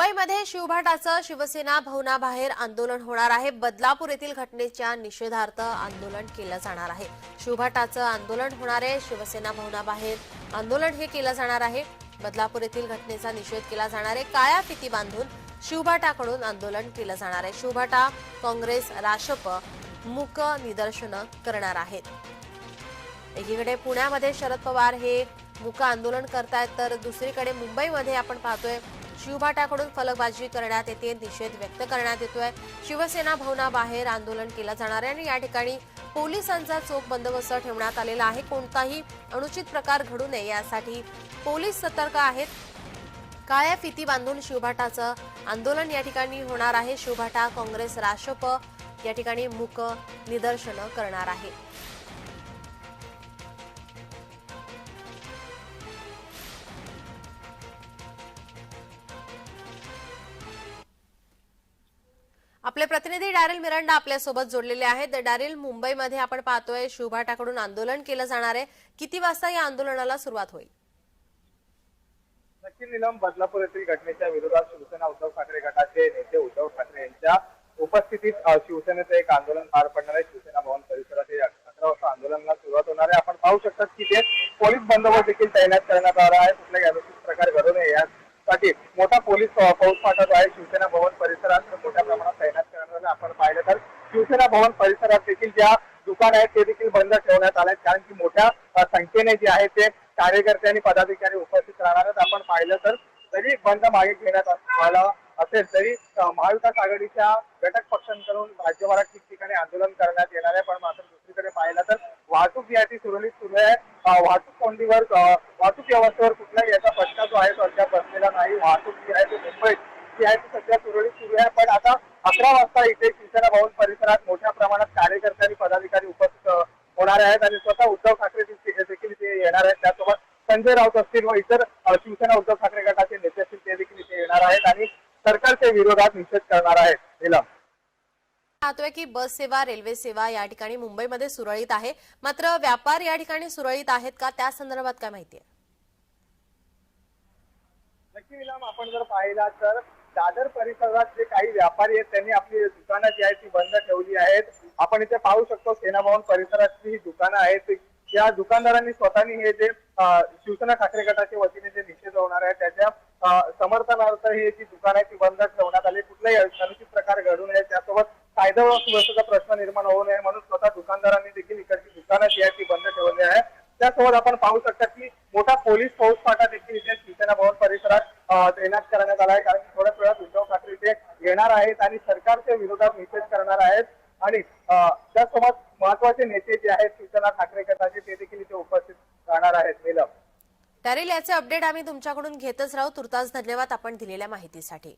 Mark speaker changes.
Speaker 1: मुंबईमध्ये शिवभाटाचं शिवसेना भवनाबाहेर आंदोलन होणार आहे. बदलापूर येथील घटनेच्या निषेधार्थ आंदोलन केलं जाणार आहे. शिवभाटाचं आंदोलन होणार आहे. शिवसेना भवनाबाहेर आंदोलन हे केलं जाणार आहे. बदलापूर येथील घटनेचा निषेध केला जाणार आहे. काळ्या फिती बांधून शिवभाटाकडून आंदोलन केलं जाणार आहे. शिवभाटा काँग्रेस राशप मूक निदर्शनं करणार आहेत. एकीकडे पुण्यामध्ये शरद पवार हे मुक आंदोलन करतायत तर दुसरीकडे मुंबईमध्ये आपण पाहतोय शिवभाटाकडून फलकबाजी करण्यात येते निषेध व्यक्त करण्यात येतोय. शिवसेना भवनाबाहेर आंदोलन केलं जाणार आहे आणि या ठिकाणी पोलिसांचा चोख बंदोबस्त ठेवण्यात आलेला आहे. कोणताही अनुचित प्रकार घडू नये यासाठी पोलीस सतर्क आहेत. काळ्या फिती बांधून शिवभाटाचं आंदोलन या ठिकाणी होणार आहे. शिवभाटा काँग्रेस राष्ट्रप या ठिकाणी मूक निदर्शनं करणार आहे. आपले प्रतिनिधी डॅरिल मिरांडा आपल्यासोबत जोडलेले आहेत. डॅरिल मुंबईमध्ये आपण पाहतोय शिवभाटाकडून आंदोलन केलं जाणार आहे. किती वाजता या आंदोलनाला सुरुवात होईल?
Speaker 2: नक्की निलम बदलापूर येथील घटनेच्या विरोधात शिवसेना उद्धव ठाकरे गटाचे नेते उद्धव ठाकरे यांच्या उपस्थितीत शिवसेनेचं एक आंदोलन पार पडणार आहे. शिवसेना भवन परिसरात अकरा वाजता आंदोलनाला सुरुवात होणार आहे. आपण पाहू शकतात की ते पोलीस बंदोबस्त देखील तैनात करण्यात आला आहे. कुठल्याही अनुचित प्रकार घडू नये यासाठी मोठा पोलीस फौज पाठवतो आहे शिवसेना भवन परिसरात मोठ्या प्रमाणात तैनात करण्यात आलं आपण पाहिलं तर शिवसेना भवन परिसरात देखील ज्या दुकान आहेत ते देखील बंद ठेवण्यात आले आहेत कारण की मोठ्या संख्येने जे आहे ते कार्यकर्ते आणि पदाधिकारी उपस्थित राहणार आहेत. आपण पाहिलं तर जरी बंद मागे घेण्यात आला असेल तरी महाविकास आघाडीच्या घटक पक्षांकडून राज्यभरात ठिकठिकाणी आंदोलन करण्यात येणार आहे. पण मात्र दुसरीकडे पाहिलं तर वाहतूक जी आहे ती सुरळीत सुरू आहे. वाहतूक कोंडीवर अ, वाहतूक व्यवस्थेवर कुठलाही याचा फटका जो आहे तो अद्याप बसलेला नाही वाहतूक जी आहे ती मुंबईत जी आहे ती सध्या सुरळीत सुरू आहे पण आता अकरा वाजता इथे शिवसेना भवन परिसरात मोठ्या प्रमाणात कार्यकर्ते आणि पदाधिकारी उपस्थित होणार आहेत आणि स्वतः उद्धव ठाकरे देखील इथे येणार आहेत. त्यासोबत संजय राऊत असतील व इतर शिवसेना उद्धव ठाकरे गटाचे नेते असतील ते देखील इथे येणार आहेत आणि सरकारच्या विरोधात निषेध करणार आहेत. नीलम
Speaker 1: पाहतोय की बस सेवा रेल्वे सेवा या ठिकाणी मुंबईमध्ये सुरळीत आहे. मात्र व्यापार या ठिकाणी सुरळीत आहेत का? त्या संदर्भात काय माहिती आहे?
Speaker 2: नक्की आपण जर पाहिला तर दादर परिसरात जे काही व्यापारी आहेत त्यांनी आपली दुकानं जी आहेत ती बंद ठेवली आहेत. आपण इथे पाहू शकतो सेना भवन परिसरातली ही दुकानं आहेत. या दुकानदारांनी स्वतःनी हे जे शिवसेना ठाकरे गटाच्या वतीने जे निषेध होणार आहे त्याच्या समर्थनार्थ ही जी दुकान आहे ती बंद ठेवण्यात आली. कुठलाही अनुचित प्रकार घडू नये त्यासोबत कायदा व सुव्यवस्थेचा प्रश्न निर्माण होऊ नये म्हणून स्वतः दुकानदारांनी देखील इकडची दुकानं जी आहेत ती बंद ठेवली आहे. त्यासोबत आपण पाहू शकता की मोठा पोलीस फौज फाटा देखील इथे शिवसेना भवन परिसरात तैनात करण्यात आला आहे. कारण की थोड्याच वेळात उद्धव ठाकरे इथे आहेत आणि सरकारच्या विरोधात निषेध करणार आहेत. आणि त्यासोबत महत्त्वाचे नेते जे आहेत शिवसेना ठाकरे गटाचे ते देखील इथे उपस्थित राहणार आहेत. नीलम.
Speaker 1: डॅरिल याचे अपडेट आम्ही तुमच्याकडून घेतच राहू. तुर्तास धन्यवाद आपण दिलेल्या माहितीसाठी.